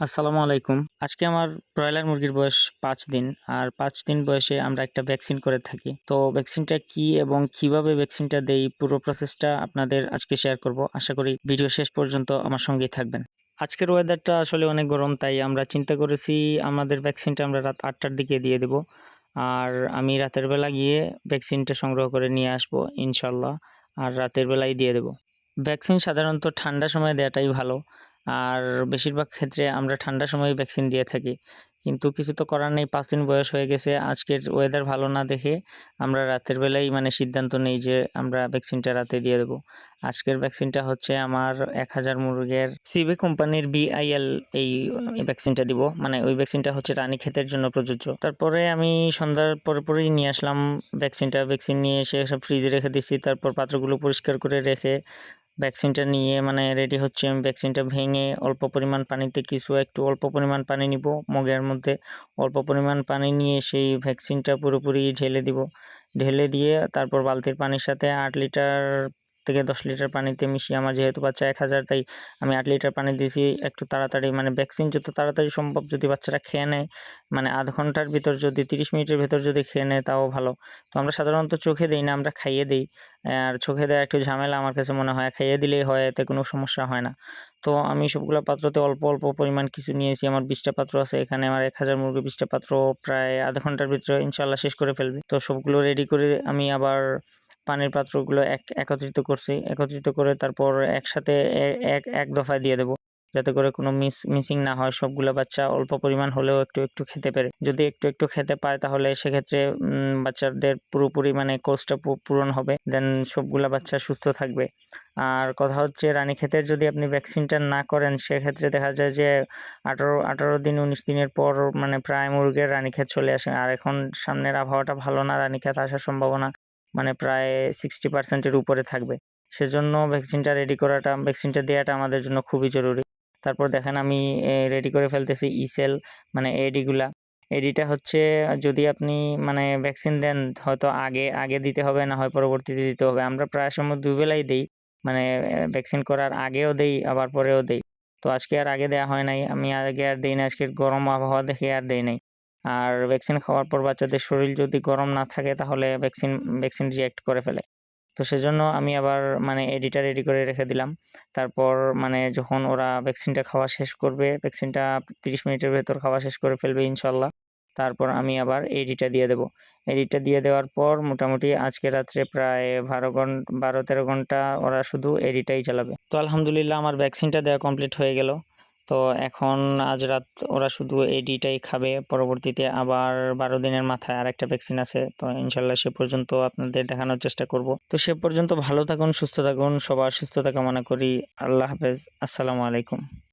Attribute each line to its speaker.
Speaker 1: আসসালামু আলাইকুম। আজকে আমার ব্রয়লার মুরগির বয়স পাঁচ দিন, আর পাঁচ দিন বয়সে আমরা একটা ভ্যাকসিন করে থাকি। তো ভ্যাকসিনটা কি এবং কীভাবে ভ্যাকসিনটা দেই, পুরো প্রসেসটা আপনাদের আজকে শেয়ার করব। আশা করি ভিডিও শেষ পর্যন্ত আমার সঙ্গেই থাকবেন। আজকের ওয়েদারটা আসলে অনেক গরম, তাই আমরা চিন্তা করেছি আমাদের ভ্যাকসিনটা আমরা রাত আটটার দিকে দিয়ে দেব। আর আমি রাতের বেলা গিয়ে ভ্যাকসিনটা সংগ্রহ করে নিয়ে আসব ইনশাল্লাহ আর রাতের বেলায় দিয়ে দেব। ভ্যাকসিন সাধারণত ঠান্ডার সময় দেওয়াটাই ভালো আর বেশিরভাগ ক্ষেত্রে আমরা ঠান্ডার সময় ভ্যাকসিন দিয়ে থাকি। কিন্তু কিছু তো করার নেই, পাঁচ দিন বয়স হয়ে গেছে, আজকের ওয়েদার ভালো না দেখে আমরা রাতের বেলাই মানে সিদ্ধান্ত নেই যে আমরা ভ্যাকসিনটা রাতে দিয়ে দেবো। আজকের ভ্যাকসিনটা হচ্ছে আমার এক হাজার মুরগের সিবে কোম্পানির বিআইএল এই ভ্যাকসিনটা দিব। মানে ওই ভ্যাকসিনটা হচ্ছে রানী ক্ষেতের জন্য প্রযোজ্য। তারপরে আমি সন্ধ্যার পরে পরেই নিয়ে আসলাম ভ্যাকসিনটা ভ্যাকসিন নিয়ে এসে সব ফ্রিজে রেখে দিচ্ছি তারপর পাত্রগুলো পরিষ্কার করে রেখে ভ্যাকসিনটা নিয়ে মানে রেডি হচ্ছে আমি ভ্যাকসিনটা ভেঙে অল্প পরিমাণ পানিতে কিছু, একটু অল্প পরিমাণ পানি নিব, মগের মধ্যে অল্প পরিমাণ পানি নিয়ে সেই ভ্যাকসিনটা পুরোপুরি ঢেলে দিব। ঢেলে দিয়ে তারপর বালতির পানির সাথে আট লিটার থেকে দশ লিটার পানিতে মিশিয়ে আমার যেহেতু বাচ্চা এক হাজার, তাই আমি আট লিটার পানি দিয়েছি। একটু তাড়াতাড়ি মানে ভ্যাকসিন যত তাড়াতাড়ি সম্ভব যদি বাচ্চারা খেয়ে নেয় মানে আধ ঘণ্টার ভিতর যদি, তিরিশ মিনিটের ভেতর যদি খেয়ে নেয়, তাও ভালো। তো আমরা সাধারণত চোখে দিই না, আমরা খাইয়ে দিই। আর চোখে দেওয়া একটু ঝামেলা আমার কাছে মনে হয়, খাইয়ে দিলেই হয়, এতে কোনো সমস্যা হয় না। তো আমি সবগুলো পাত্রতে অল্প অল্প পরিমাণ কিছু নিয়েছি, আমার বিশটা পাত্র আছে, এখানে আমার এক হাজার মুরগি বিশটা পাত্র, প্রায় আধা ঘণ্টার ভিতরে ইনশাল্লাহ শেষ করে ফেলবে। তো সবগুলো রেডি করে আমি আবার পানির পাত্রগুলো এক, একত্রিত করছি। একত্রিত করে তারপর একসাথে এক এক দফায় দিয়ে দেবো। যাতে করে কোনো মিস, মিসিং না হয় সবগুলো বাচ্চা অল্প পরিমাণ হলেও একটু একটু খেতে পারে। যদি একটু একটু খেতে পায় তাহলে সেক্ষেত্রে বাচ্চাদের পুরোপুরি মানে কোর্সটা পূরণ হবে। দেন সবগুলা বাচ্চা সুস্থ থাকবে। আর কথা হচ্ছে রানীক্ষেতের যদি আপনি ভ্যাকসিনটা না করেন, সেক্ষেত্রে দেখা যায় যে আঠারো আঠারো দিন, উনিশ দিনের পর মানে প্রায় মুরগের রানীক্ষেত চলে আসে। আর এখন সামনের আবহাওয়াটা ভালো না, রানীক্ষেত আসার সম্ভাবনা। মানে প্রায় সিক্সটি পার্সেন্টের উপরে থাকবে। সেজন্য ভ্যাকসিনটা রেডি করাটা ভ্যাকসিনটা দেওয়াটা আমাদের জন্য খুবই জরুরি। তারপর দেখেন আমি রেডি করে ফেলতেছি ইসেল মানে এডিগুলা এডিটা হচ্ছে, যদি আপনি মানে ভ্যাকসিন দেন, হয়তো আগে আগে দিতে হবে, না হয় পরবর্তীতে দিতে হবে। আমরা প্রায় সময় দুবেলাই দিই মানে ভ্যাকসিন করার আগেও দেই, আবার পরেও দেই। তো আজকে আর আগে দেওয়া হয় নাই, আমি আগে আর দিই না আজকে গরম আবহাওয়া দেখে আর দেই নাই। আর ভ্যাকসিন খাওয়ার পর বাচ্চাদের শরীর যদি গরম না থাকে, তাহলে ভ্যাকসিন ভ্যাকসিন রিয়াক্ট করে ফেলে। তো সেজন্য আমি আবার মানে এডিটা রেডি করে রেখে দিলাম। তারপর মানে যখন ওরা ভ্যাকসিনটা খাওয়া শেষ করবে ভ্যাকসিনটা তিরিশ মিনিটের ভেতর খাওয়া শেষ করে ফেলবে ইনশাল্লাহ তারপর আমি আবার এডিটা দিয়ে দেবো। এডিটা দিয়ে দেওয়ার পর মোটামুটি আজকে রাত্রে প্রায় বারো ঘণ্টা বারো তেরো ঘণ্টা ওরা শুধু এডিটাই চালাবে। তো আলহামদুলিল্লাহ আমার ভ্যাকসিনটা দেওয়া কমপ্লিট হয়ে গেল। তো এখন আজ রাত ওরা শুধু এই এডিটাই খাবে, পরবর্তীতে আবার বারো দিনের মাথায় আর একটা ভ্যাকসিন আছে, তো ইনশাল্লাহ সে পর্যন্ত আপনাদের দেখানোর চেষ্টা করব। তো সে পর্যন্ত ভালো থাকুন, সুস্থ থাকুন, সবার সুস্থতা কামনা করি, আল্লাহ হাফেজ, আসসালামু আলাইকুম।